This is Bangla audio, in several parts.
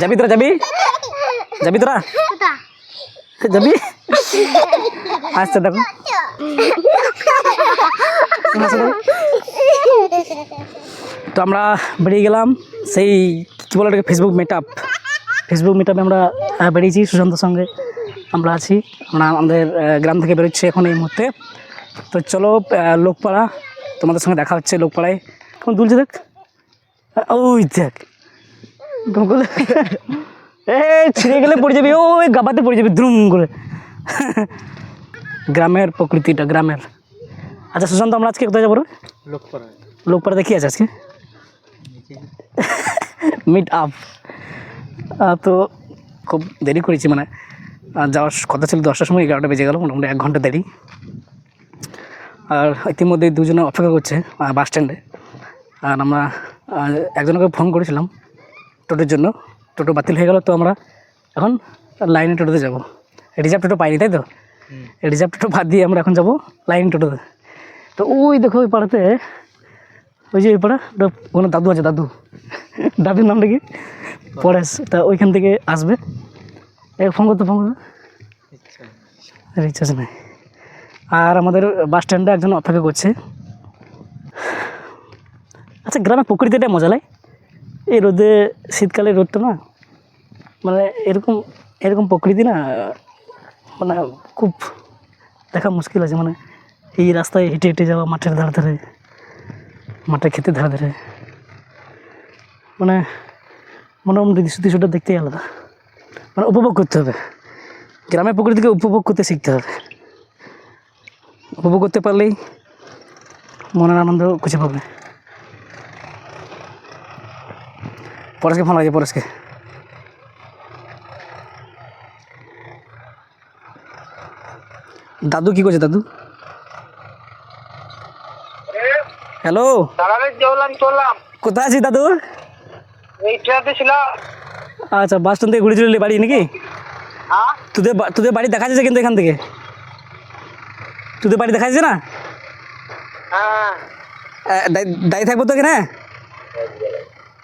যাবি তোরা, যাবি? যাবি তোরা? যাবি? আসছে দেখো। তো আমরা বেরিয়ে গেলাম সেই, কী বলে এটাকে Facebook meet up Facebook meet আপে আমরা বেরিয়েছি সুশান্তর সঙ্গে। আমরা আছি। আমরা আমাদের গ্রাম থেকে বেরোচ্ছি এখন এই মুহূর্তে। তো চলো লোকপাড়া। তোমাদের সঙ্গে দেখা হচ্ছে লোকপাড়ায়। কেমন দুলছে দেখ। ওই দেখ। করে? এ ছিঁড়ে গেলে পড়ে যাবি ওই গাবাতে পড়ে যাবি দ্রুম করে। গ্রামের প্রকৃতিটা গ্রামের। আচ্ছা সুশান্ত আমরা আজকে কোথায় যাব রে? লোকপাড়ায়। লোকপাড়াতে কি আছে আজকে? মিট আপ তো খুব দেরি করেছি মানে যাওয়ার কথা ছিল দশটার সময় এগারোটা বেজে গেল মোটামুটি এক ঘণ্টা দেরি। আর ইতিমধ্যে দুজনে অপেক্ষা করছে বাস স্ট্যান্ডে। আর আমরা একজনকে ফোন করেছিলাম টোটোর জন্য। টোটো বাতিল হয়ে গেল তো আমরা। এখন লাইনে টোটোতে যাব। রিজার্ভ টোটো পাইনি তাই তো? রিজার্ভ টোটো বাদ দিয়ে আমরা এখন যাব লাইন টোটোতে। তো ওই দেখো ওই পাড়াতে ওই যে ওই পাড়া ওটা কোনো দাদু আছে দাদু। দাদুর নামটা কি? পরেশ তা ওইখান থেকে আসবে। এক ফোন করতে ফোন করতে? রিচার্জ নেই। আর আমাদের বাস স্ট্যান্ডে একজন অপেক্ষা করছে। আচ্ছা গ্রামে প্রকৃতিটা মজা লাগে এই রোদে শীতকালে রোদটা না মানে এরকম এরকম প্রকৃতি না মানে খুব দেখা মুশকিল আছে মানে এই রাস্তায় হেঁটে হেঁটে যাওয়া, মাঠের ধারে ধারে, মাঠের ক্ষেতের ধারে ধারে মানে মোটামুটি দৃশ্য দৃশ্যটা দেখতেই আলাদা। মানে উপভোগ করতে হবে। গ্রামের প্রকৃতিকে উপভোগ করতে শিখতে হবে। উপভোগ করতে পারলেই মনের আনন্দ খুঁজে পাবে। পরেশকে ফোন লাগে পরেশকে দাদু কি করছে দাদু হ্যালো দাঁড়াবে চললাম চললাম কোথায় আছিস দাদু এই ট্রেনে ছিল আচ্ছা বাস স্ট্যান্ড থেকে ঘুরে চলে এলি বাড়ি নাকি? হ্যাঁ তোদের বা- তোদের বাড়ি দেখা যাচ্ছে কিন্তু এখান থেকে? তোদের বাড়ি দেখা যাচ্ছে না? হ্যাঁ। আহ, দাঁড়ি- দাঁড়িয়ে থাকব তো এখানে?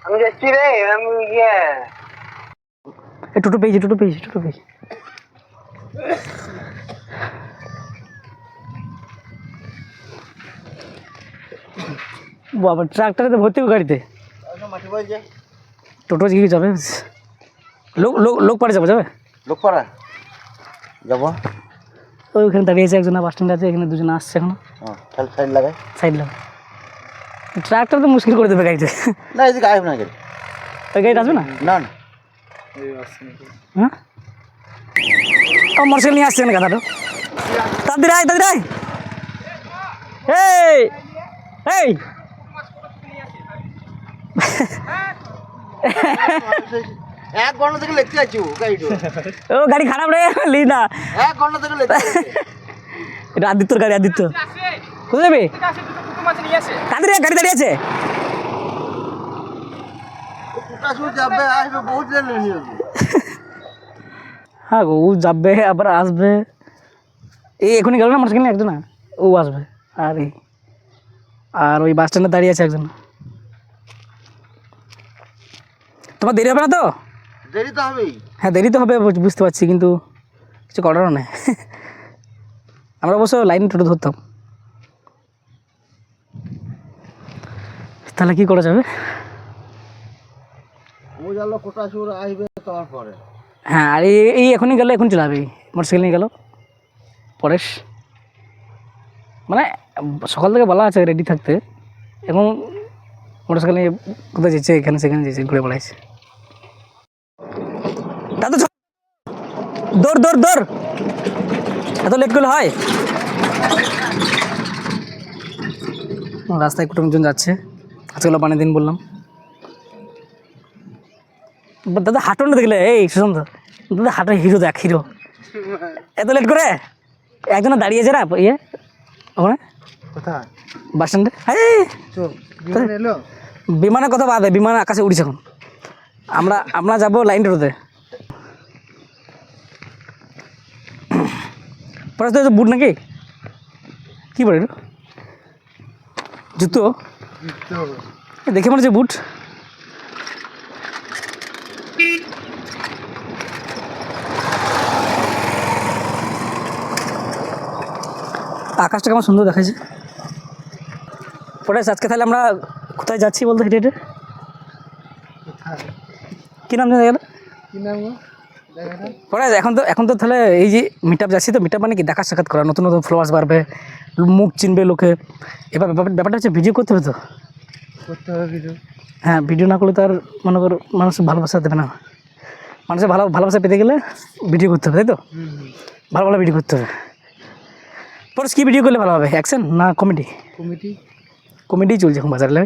আমি যাচ্ছি রে আমি ইয়ে এই টোটো পেয়েছি টোটো পেয়েছি টোটো পেয়েছি বাবা ট্রাক্টরে তো ভর্তি হবে গাড়িতে টোটো কি যাবে লোক লোক লোক পাড়ে যাব যাবে লোকপাড়া যাব ওই ওখানে দাঁড়িয়ে আছে একজন বাস স্ট্যান্ডে আছে এখানে দুজন আসছে এখন তাহলে সাইড লাগাই সাইড লাগে ট্রাক্টর তো মুশকিল করে দেবে গাড়িতে। না এদিকে আসবে না গেলে ওই গাড়িটা আসবে না? না না। হ্যাঁ? ও মোটরসাইকেল নিয়ে আসছে না গাদাটা তাদের আয় তাদের আয়। এই এই। এক ঘণ্টা থেকে লিখতে আছি ও গাড়ি খারাপ রে লি না। এক ঘণ্টা থেকে লিখতে এটা আদিত্যর গাড়ি আদিত্য। কোথায় যাবে? কাদের গাড়ি দাঁড়িয়ে আছে। হ্যাঁ গো ও যাবে আবার আসবে। এই এখনই গেল না মোটরসাইকেল একজন ও আসবে। আর। এই আর ওই বাস স্ট্যান্ডে দাঁড়িয়ে আছে একজন। তোমার দেরি হবে না তো? দেরি তো হবেই। হ্যাঁ দেরি তো হবে বুঝতে পারছি কিন্তু কিছু করারও নেই। আমরা অবশ্য লাইন টোটো ধরতাম। তাহলে কি করা যাবে? হ্যাঁ আর এই এখনই গেলে এখন চলে যাবে মোটরসাইকেল নিয়ে গেল পরেশ। মানে সকাল থেকে বলা আছে রেডি থাকতে এখন মোটরসাইকেল নিয়ে কোথায় যেছে এখানে সেখানে যেছে ঘুরে বেড়াইছে দাদু দৌড় দৌড় দৌড়। এত লেট করলে হয়? রাস্তায় কুটুমজন যাচ্ছে। আজকাল পানি দিন বললাম। দাদা হাঁটো না দেখলে? এই সুশান্ত দাদা হাঁটো হিরো দেখ হিরো। এত লেট করে? একজন দাঁড়িয়েছে না? ইয়ে ওখানে? কোথায়? বাস স্ট্যান্ডে? বিমানের কথা বাদে বিমান আকাশে উড়িছে এখন। আমরা আমরা যাব লাইন রোডে। পরে তো বুট নাকি? কি বলে? জুতো? দেখে মনে হচ্ছে বুট। আকাশটা কেমন সুন্দর দেখাচ্ছে পরে আজকে তাহলে আমরা কোথায় যাচ্ছি বলতে হেঁটে হেঁটে? কী নাম জানা গেল কী নাম পরে এখন তো এখন তো তাহলে এই যে মিট আপ যাচ্ছি তো মিট আপ মানে কি? দেখা সাক্ষাৎ করা নতুন নতুন ফ্লোয়ার্স বাড়বে মুখ চিনবে লোকে। এবার ব্যাপার- ব্যাপারটা হচ্ছে ভিডিও করতে হবে তো? করতে হবে কিছু হ্যাঁ ভিডিও না করলে তো আর মনে করো মানুষ ভালোবাসা দেবে না। মানুষের ভালো ভালোবাসা পেতে গেলে ভিডিও করতে হবে তাই তো? ভালো ভালো ভিডিও করতে হবে। পরে কী ভিডিও করলে ভালো হবে? অ্যাকশন না কমেডি কমিটি কমেডি চলছে এখন বাজারে।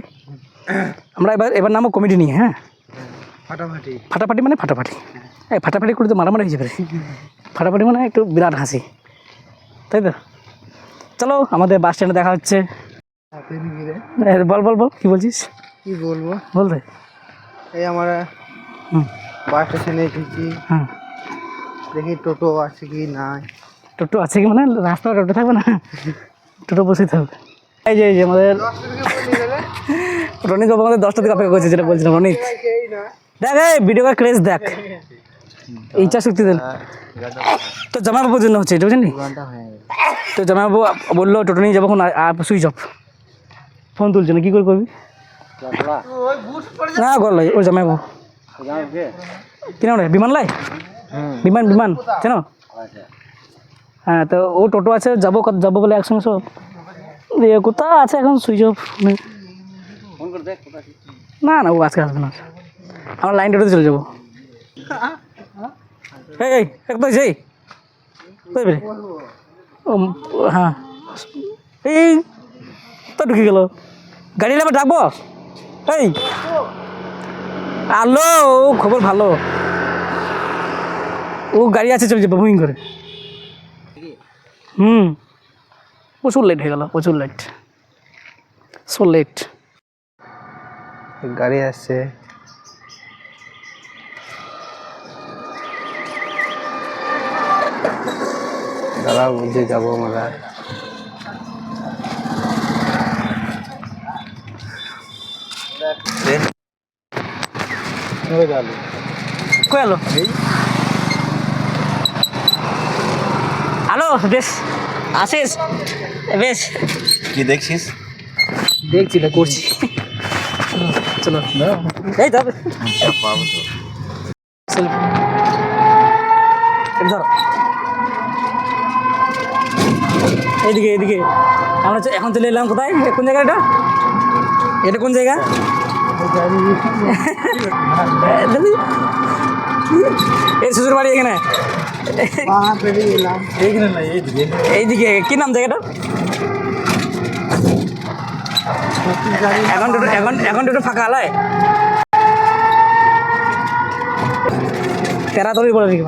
আমরা এবার এবার নামও কমেডি নিয়ে হ্যাঁ? ফাটাফাটি। ফাটাফাটি মানে ফাটাফাটি। এই ফাটাফাটি করে তো মারামারি হয়ে যাবে ফাটাফাটি মানে একটু বিরাট হাসি। তাই তো? চলো আমাদের বাস স্ট্যান্ডে দেখা হচ্ছে। বল বল বল কী বলছিস? কি বলব? বল রে এই আমরা বাস স্টেশনে এসেছি। হ্যাঁ দেখি টোটো আছে কি নাই। টোটো আছে কি মানে? রাস্তা টোটো থাকবে না? টোটো বসেই থাকবে। এই যে এই যে আমাদের রনিত বাবু আমাদের দশটা থেকে অপেক্ষা করছে যেটা বলছিলাম রনিত দেখ, এই ভিডিও ক্রেজ দেখ। ইচ্ছা শক্তি দেন। তো জামাইবাবুর জন্য হচ্ছে, এটা বুঝলি? তো জামাইবাবু বলল টোটো নিয়ে যাব সুইচ অফ ফোন তুলছে না, কী করে করবি? না গল ওর জামাইবাবু কি নাম রে? বিমান লাই বিমান বিমান কেন হ্যাঁ তো ও টোটো আছে, যাব যাব বলে একসঙ্গে সব। দিয়ে কোথাও আছে এখন সুইচ অফ না না, ও আজকে আসবে না। আমরা লাইন টোটোতে চলে যাব। এই একদম যাই ও হ্যাঁ। এই তো ঢুকে গেল। গাড়ি নেবে ডাকবো? এই। আলো খবর ভালো। ও, গাড়ি আছে, চলে যাবে বুকিং করে। হুম। প্রচুর লেট হয়ে গেল, প্রচুর লেট সো লেট গাড়ি আসছে দাদা বলছে যাব আমরা। কই হ্যালো বেশ। আসিস বেশ। কি দেখছিস? দেখছি না করছি। চলো এই তবে এইদিকে এদিকে। আমরা এখন চলে এলাম কোথায়? কোন জায়গা এটা এটা কোন জায়গা? এই শ্বশুর বাড়ি এখানে। এইদিকে, কি নাম জায়গাটা? এখন এখন এখন ফাঁকা আলায়? তেরাতরি বলে দিকে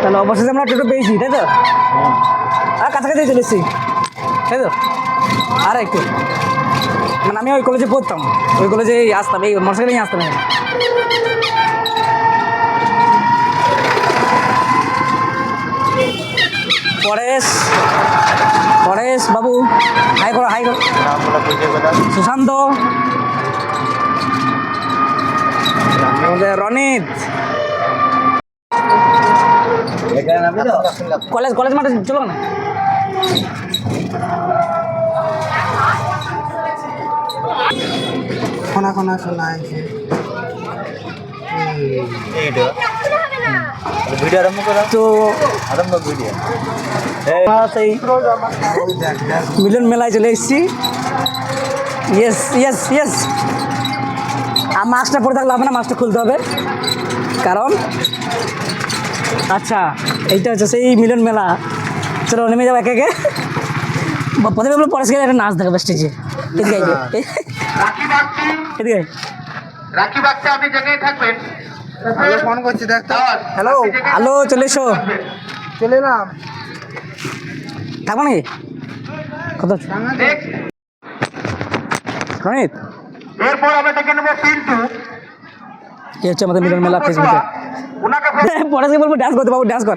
তাহলে অবশেষে আমরা টোটো পেয়েছি, তাই তো? আর কাছাকাছি চলে এসেছি, তাই তো? আর একটু। মানে আমি ওই কলেজে পড়তাম। ওই কলেজে আসতাম, এই মোটরসাইকেলে নিয়ে আসতাম পরেশ পরেশ বাবু, হাই করো হাই করো। সুশান্ত। রনিত। কলেজ কলেজ মাঠে চলো না? খোনা খোনা শোনা ভিডিও আরম্ভ করা তো আরম্ভ ভিডিও সেই মিলন মেলায় চলে এসেছি। ইয়েস ইয়েস ইয়েস আর মাস্কটা পরে থাকলে হবে না মাস্কটা খুলতে হবে। কারণ আচ্ছা এইটা হচ্ছে সেই মিলন মেলা। চলো নেমে যাব একে একে। প্রথমে বলো পরে গেলে একটা নাচ দেখাবে স্টেজে এদিকে রাখি বাগচা। আপনি জায়গায় থাকবেন। ফোন করছি দেখ হ্যালো হ্যালো চলে এসো। চলে এলাম। থাকব নাকি? কত? নেক্সট। এরপর আমরা ডেকে নেব পিন্টু। এই হচ্ছে আমাদের মিলন মেলা ফেসবুকে পরে বলব ডান্স করতে বাবু ডান্স কর।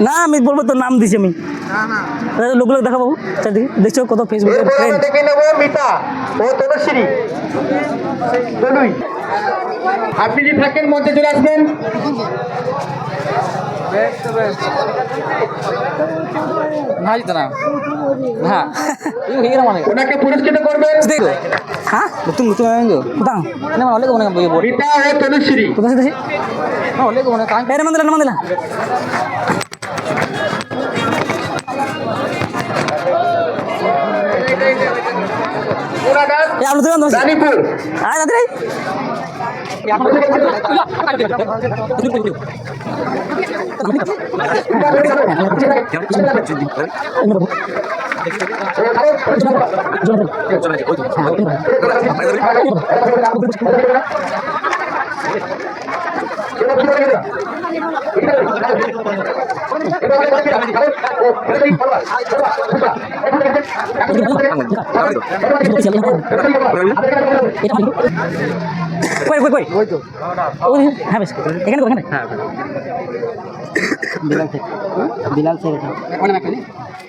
না আমি বলব তোর নাম দিছি আমি। লোকগুলো দেখা বাবু। চারদিকে দেখছ কত তনুশ্রী। আপনি যদি থাকেন মঞ্চে চলে আসবেন। হ্যাঁ। ওনাকে পুরস্কৃত করবেন। হ্যাঁ? নতুন নতুন কোথাও না অনেক মনে মিতা ও তনুশ্রী। কোথায় দেখি? অনেক মনে এর মন্দিলা না মন্দিলা। পুরা দাস এই আপনি তো জানো রানীপুর। আয় দাদি কই কই কই ওই তো ওই হ্যাঁ বেশ এখানে এখানে হ্যাঁ বিলাল থেকে বিলাল থেকে ওখানে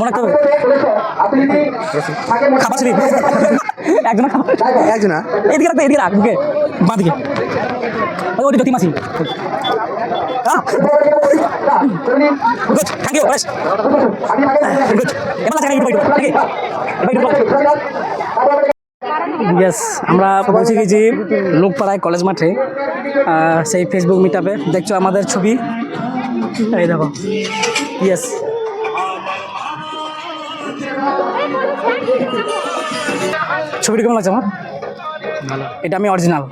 মনে রাখতে হবে। খাবার শুনি একজন একজন? এদিকে রাখবে এদিকে রাখ বুকে বাঁ দিকে ওই ওটি জ্যোতি মাসি গুড থ্যাংক ইউ এবার ইয়েস আমরা পৌঁছে গেছি লোকপাড়ায় কলেজ মাঠে। সেই ফেসবুক মিটআপে দেখছ আমাদের ছবি? এই দেখো। ইয়েস ছবিটা কেমন লাগছে আমার? এটা আমি অরিজিনাল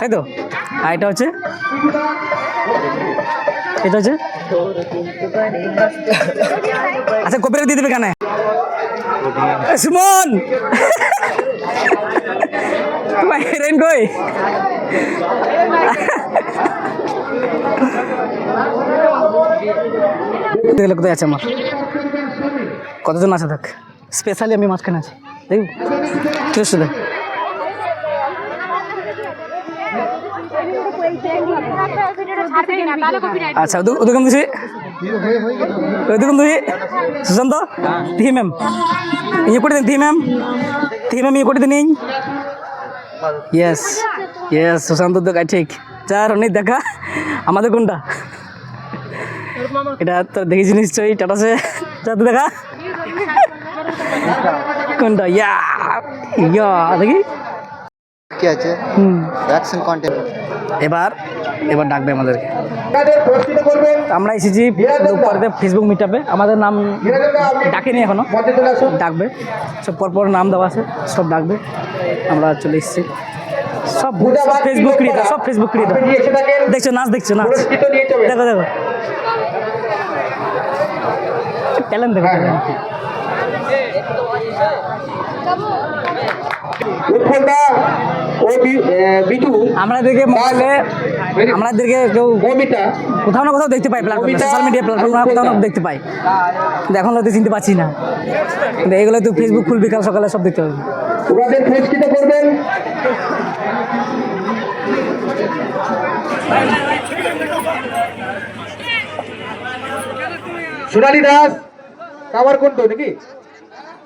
তাই তো? আর এটা হচ্ছে? এটা হচ্ছে? আচ্ছা কপিরাইট দিয়ে দেবে কেন সুমন! তোমার হিরোইন কই? দেখলে কোথায় আছে আমার? কতজন আছে দেখ স্পেশালি আমি মাঝখানে আছি। দেখবি? ঠিক আছে আচ্ছা ওদু- ওদুকম দিছি। ওদুকম দিছি। সুশান্ত তিহি ম্যাম। ইয়ে করে দিন তিহি ম্যাম। তিহি ম্যাম ইয়ে করে দিন ইয়েস ইয়েস সুশান্ত তো ঠিক। চার অনেক দেখা। আমাদের কোনটা? এটা তো দেখেছি নিশ্চয়ই, টাটা সে তো দেখা। কোনটা ইয়া ইয়া দেখি কি আছে? হুম। অ্যাকশন কন্টেন্ট এবার এবার ডাকবে আমাদেরকে। আমরা এসেছি উপরে ফেসবুক মিটাপে আমাদের নাম ডাকেনি এখনও। ডাকবে। সব পরপর নাম দেওয়া আছে সব ডাকবে। আমরা চলে এসেছি। সব সব ফেসবুক ক্রিয়েটার সব ফেসবুক ক্রিয়েটার। দেখছ নাচ দেখছ নাচ। দেখো দেখো। ট্যালেন্ট দেখো talent। উৎফুল্লতা ও বি- এ, বিটু আমাদেরকে মোবাইলে আমাদেরকে কেউ কোথাও না কোথাও দেখতে পাই প্ল্যাটফর্মে সোশ্যাল মিডিয়া প্ল্যাটফর্মে কোথাও না দেখতে পাই। এখন হয়তো চিনতে পারছি না। এগুলো তো ফেসবুক খুলবি কাল সকালে সব দেখতে হবে ওনাদের করবেন? সোনালী দাস কামারকুণ্ড নাকি?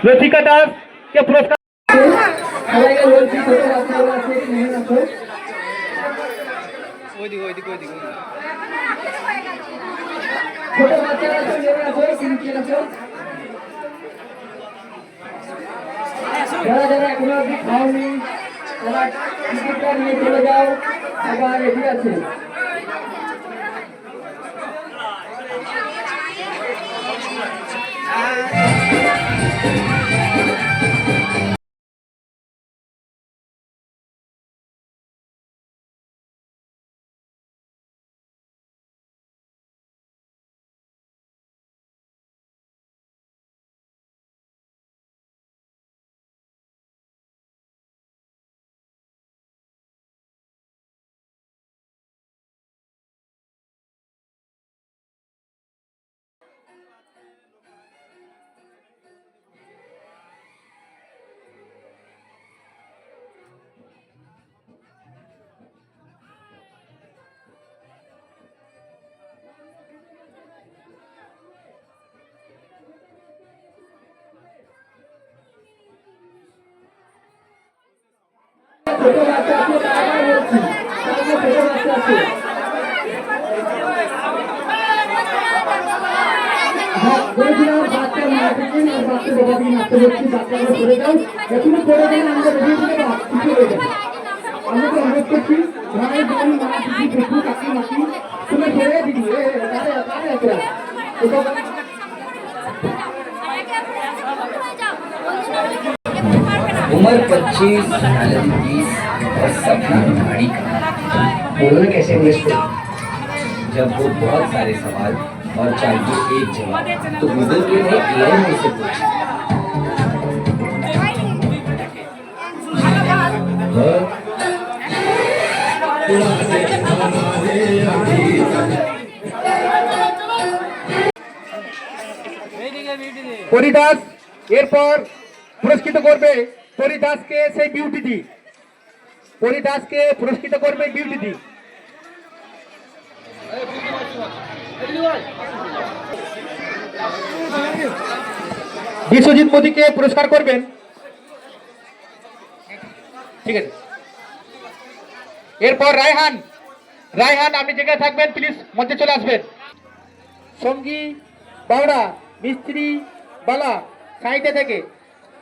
আর পানি বিশ্বজিৎ মোদি লতিকা দাস কে পুরস্কার যারা যারা এখনও অব্দি খাওনি তারা টিকিটটা নিয়ে চলে যাও আবার রেডি আছে ছোট Yeah. হ্যাঁ বলেছিলাম বাচ্চা মা থেকে আর বাচ্চা বাবা থেকে নাচতে বলছি বাচ্চারা করে যাও এখনো করে গেলে আমরা রেডি করে দাও কিছু হয়ে যাবে আমরা তো অনুরোধ করছি ভাই বোন মা দিদি কাকু কাকি মাকি তুমি করে দিদি এ তারে তারে আছে এটা उम्र पच्चीस सैलरी बीस और सपना गाड़ी का बोलना कैसे इंग्लिश में जब वो बहुत सारे सवाल और चाहिए एक जवाब तो गूगल के ने एआई में से पूछा हाँ, পরিদাস এরপর পুরস্কৃত করবে পরিদাসকে সেই বিউটিটি পরিদাসকে পুরস্কৃত করবে বিউটিটি বিশ্বজিৎ মোদীকে পুরস্কার করবেন। ঠিক আছে। এরপর রায়হান। রায়হান, আপনি যেখানে থাকবেন প্লিজ মঞ্চে চলে আসবেন। সঙ্গী বাউড়া মিস্ত্রি, বালা সাইডে থেকে,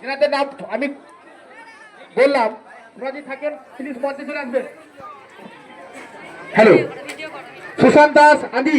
যেনাদের নাম আমি বললাম যদি থাকেন প্লিজ মঞ্চে চলে আসবেন। হ্যালো সুশান্ত দাস আদি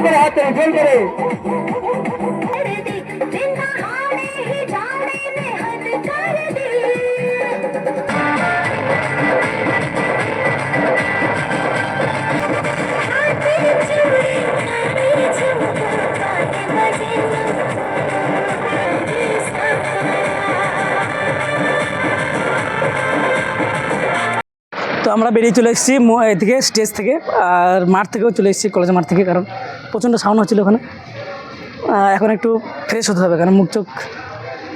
इधर आते हैं जल करे तो हमें बैरिए चले स्टेज थे मार्ग चले कलेज मार्ग कारण প্রচণ্ড সাউন্ড হচ্ছিল ওখানে। এখন একটু ফ্রেশ হতে হবে কারণ মুখ চোখ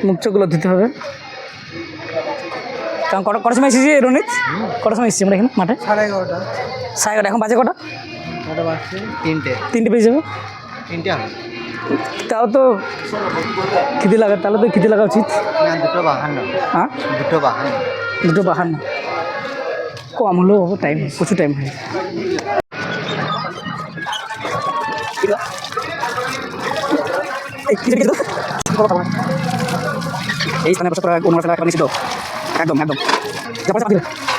মুখ চোখগুলো দিতে হবে। কারণ কটা কটার সময় এসেছি রনিত? কটার সময় এসেছি আমরা এখানে মাঠে? সাড়ে এগারোটা। সাড়ে এগারোটা। এখন বাজে কটা? তিনটে। তিনটে বেজে যাবে। তিনটে তাও তো খিদে লাগা তাহলে তো খিদে লাগা উচিত। দুটো বাহান্ন। হ্যাঁ? দুটো বাহান্ন। দুটো বাহান্ন। কম হলেও টাইম প্রচুর টাইম হয় এই স্থানে বসে তোরা অনুমান একদম একদম। যা পয়সা